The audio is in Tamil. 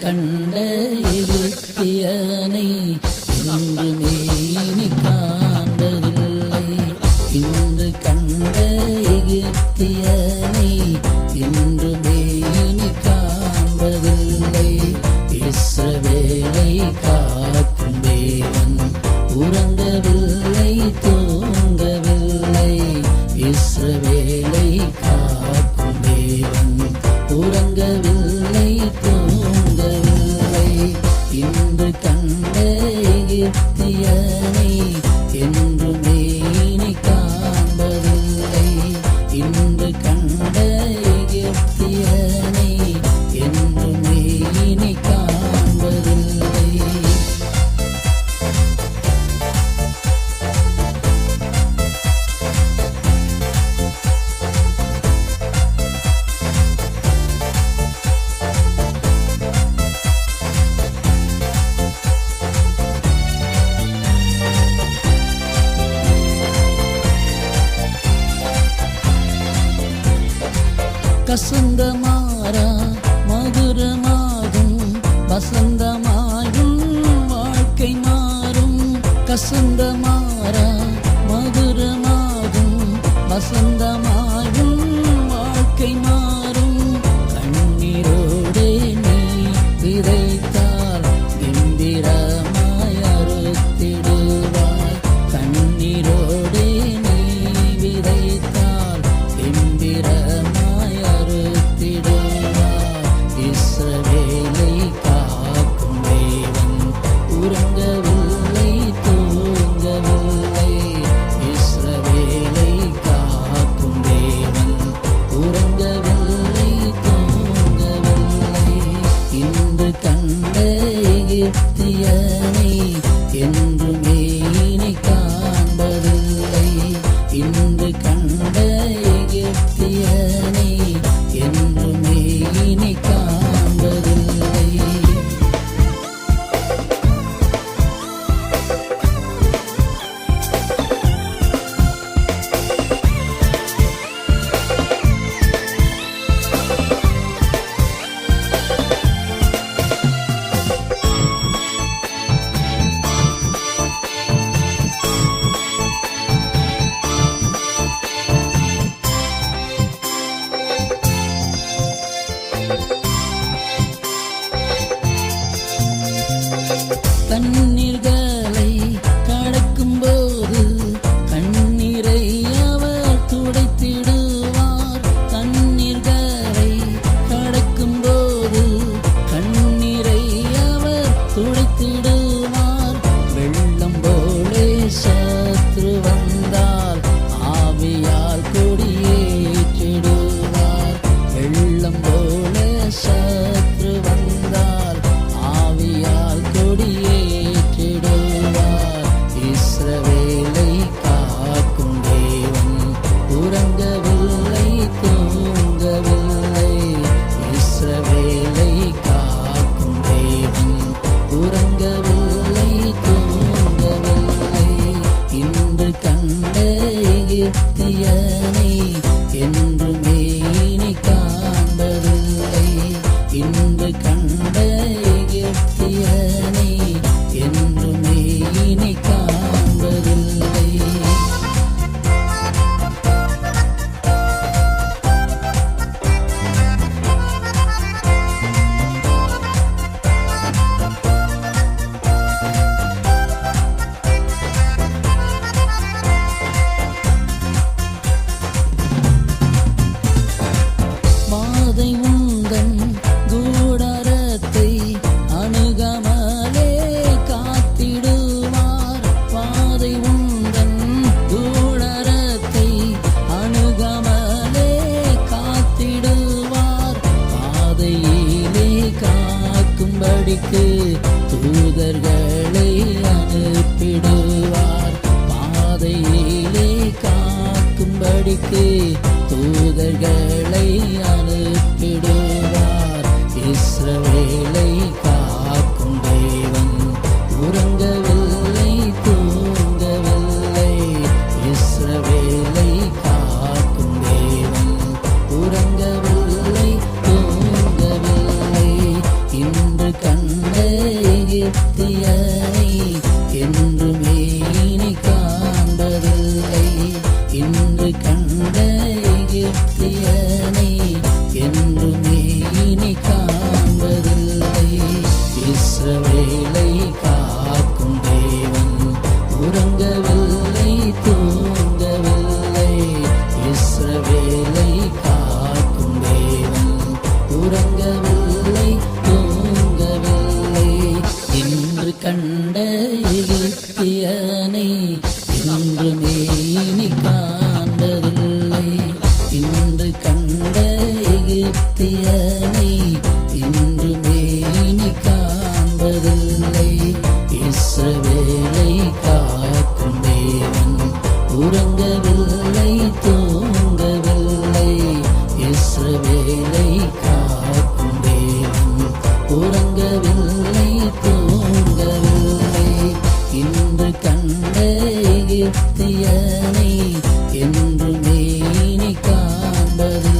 கண்ட எகிப்தியனை இன்று இனி காண்பதில்லை. இன்று கண்ட எகிப்தியனை இன்று இனி காண்பதில்லை. இஸ்ரவேலை காக்கும் தேவன் உறங்கவில்லை தூங்கவில்லை. இஸ்ரவேலை காக்கும் தேவன் உறங்கவில்லை. கசந்த மாறா மதுரமாகும் வசந்தமாகும் வாழ்க்கை மாறும். கசந்த மாறா மதுரமாகும் வசந்தமாகும் வாழ்க்கை மாறும். என்றுமே But இன்று கண்ட எகிப்தியனை என்றும் இனி காண்பதில்லை. இன்று கண்ட எகிப்தியனை காக்கும்படிக்கு தூதர்களை அனுப்பிடுவார். பாதையிலே காக்கும்படிக்கு தூதர்களை அனுப்பிடுவார். இஸ்ரவேலை நானே என்றுமே இனி காண்பதில்லை. இஸ்ரவே உறங்கவில்லை தூங்கவில்லை. இஸ்ரவேலை காக்கும் தேவன். உறங்கவில்லை தூங்கவில்லை. இன்று கண்ட எகிப்தியனை என்று மேனி காண்பது